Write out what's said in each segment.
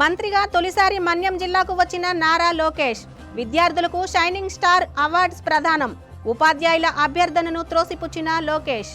మంత్రిగా తొలిసారి మన్యం జిల్లాకు వచ్చిన నారా లోకేష్ విద్యార్థులకు షైనింగ్ స్టార్ అవార్డ్స్ ప్రదానం. ఉపాధ్యాయుల అభ్యర్థనను త్రోసిపుచ్చిన లోకేష్.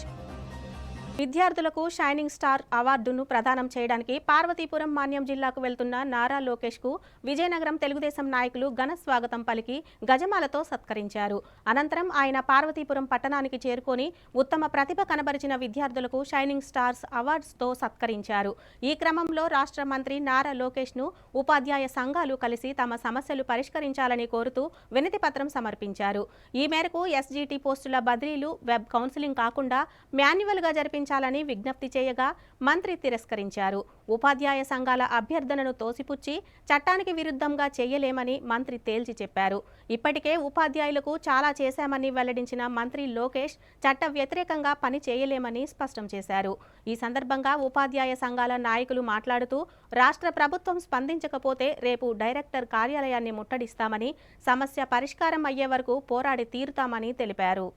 విద్యార్థులకు షైనింగ్ స్టార్ అవార్డును ప్రదానం చేయడానికి పార్వతీపురం మాన్యం జిల్లాకు వెళ్తున్న నారా లోకేష్కు విజయనగరం తెలుగుదేశం నాయకులు ఘన స్వాగతం పలికి గజమాలతో సత్కరించారు. అనంతరం ఆయన పార్వతీపురం పట్టణానికి చేరుకొని ఉత్తమ ప్రతిభ కనబరిచిన విద్యార్థులకు షైనింగ్ స్టార్స్ అవార్డ్స్తో సత్కరించారు. ఈ క్రమంలో రాష్ట్ర మంత్రి నారా లోకేష్ను ఉపాధ్యాయ సంఘాలు కలిసి తమ సమస్యలు పరిష్కరించాలని కోరుతూ వినతి పత్రం సమర్పించారు. ఈ మేరకు ఎస్జీటీ పోస్టుల బదిలీలు వెబ్ కౌన్సిలింగ్ కాకుండా మాన్యువల్గా జరిపించారు ప్రకటించాలని విజ్ఞప్తి చేయగా మంత్రి తిరస్కరించారు. ఉపాధ్యాయ సంఘాల అభ్యర్థనను తోసిపుచ్చి చట్టానికి విరుద్ధంగా చేయలేమని మంత్రి తేల్చి చెప్పారు. ఇప్పటికే ఉపాధ్యాయులకు చాలా చేశామని వెల్లడించిన మంత్రి లోకేష్ చట్ట వ్యతిరేకంగా పని చేయలేమని స్పష్టం చేశారు. ఈ సందర్భంగా ఉపాధ్యాయ సంఘాల నాయకులు మాట్లాడుతూ రాష్ట్ర ప్రభుత్వం స్పందించకపోతే రేపు డైరెక్టర్ కార్యాలయాన్ని ముట్టడిస్తామని సమస్య పరిష్కారం అయ్యే వరకు పోరాడి తీరుతామని తెలిపారు.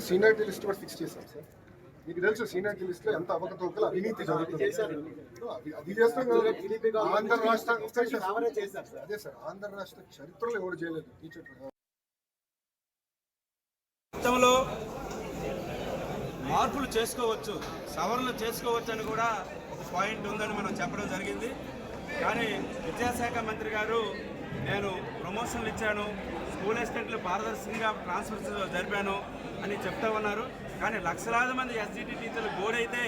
సీనియారిటీ లిస్ట్ కూడా ఫిక్స్ చేశాం సార్ మీకు తెలుసు సీనియారిటీ లిస్ట్లో ఎంత అవకతవకలు అవినీతి జరుగుతుంది. చేశారు. అది- చేస్తాం కదా. ఆంధ్ర రాష్ట్ర అదే సార్ ఆంధ్ర రాష్ట్ర చరిత్రలో ఎవరు చేయలేదు? టీచర్ చట్టంలో మార్పులు చేసుకోవచ్చు సవరణలు చేసుకోవచ్చు అని కూడా ఒక పాయింట్ ఉందని మనం చెప్పడం జరిగింది. కానీ విద్యాశాఖ మంత్రి గారు నేను ప్రమోషన్లు ఇచ్చాను స్కూల్ అసిస్టెంట్లు పారదర్శకంగా ట్రాన్స్ఫర్స్ జరిపాను అని చెప్తా ఉన్నారు. కానీ లక్షలాది మంది ఎస్జిటి టీచర్లు గోడైతే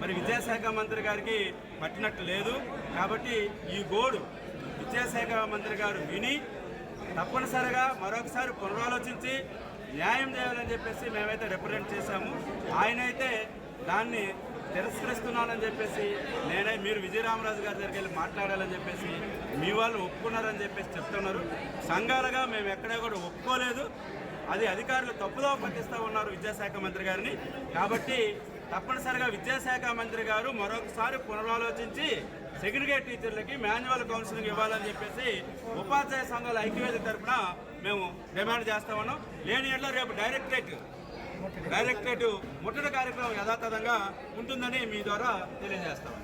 మరి విద్యాశాఖ మంత్రి గారికి పట్టినట్టు లేదు. కాబట్టి ఈ గోడు విద్యాశాఖ మంత్రి గారు విని తప్పనిసరిగా మరొకసారి పునరాలోచించి న్యాయం చేయాలని చెప్పేసి మేమైతే రిప్రజెంట్ చేశాము. ఆయన అయితే దాన్ని తిరస్కరిస్తున్నానని చెప్పేసి నేనే మీరు విజయరామరాజు గారి దగ్గరికి వెళ్ళి మాట్లాడాలని చెప్పేసి మీ వాళ్ళు ఒప్పుకున్నారని చెప్పేసి చెప్తున్నారు. సంఘాలుగా మేము ఎక్కడా కూడా ఒప్పుకోలేదు. అది అధికారులు తప్పుదో పట్టిస్తూ ఉన్నారు విద్యాశాఖ మంత్రి గారిని. కాబట్టి తప్పనిసరిగా విద్యాశాఖ మంత్రి గారు మరొకసారి పునరాలోచించి సెగ్రిగేట్ టీచర్లకి మాన్యువల్ కౌన్సిలింగ్ ఇవ్వాలని చెప్పేసి ఉపాధ్యాయ సంఘాల ఐక్యవేదిక తరఫున మేము డిమాండ్ చేస్తా ఉన్నాం. లేని ఎట్లా రేపు డైరెక్టరేట్ డైరెక్టరేట్ ముట్టడి కార్యక్రమం యథాతథంగా ఉంటుందని మీ ద్వారా తెలియజేస్తాం.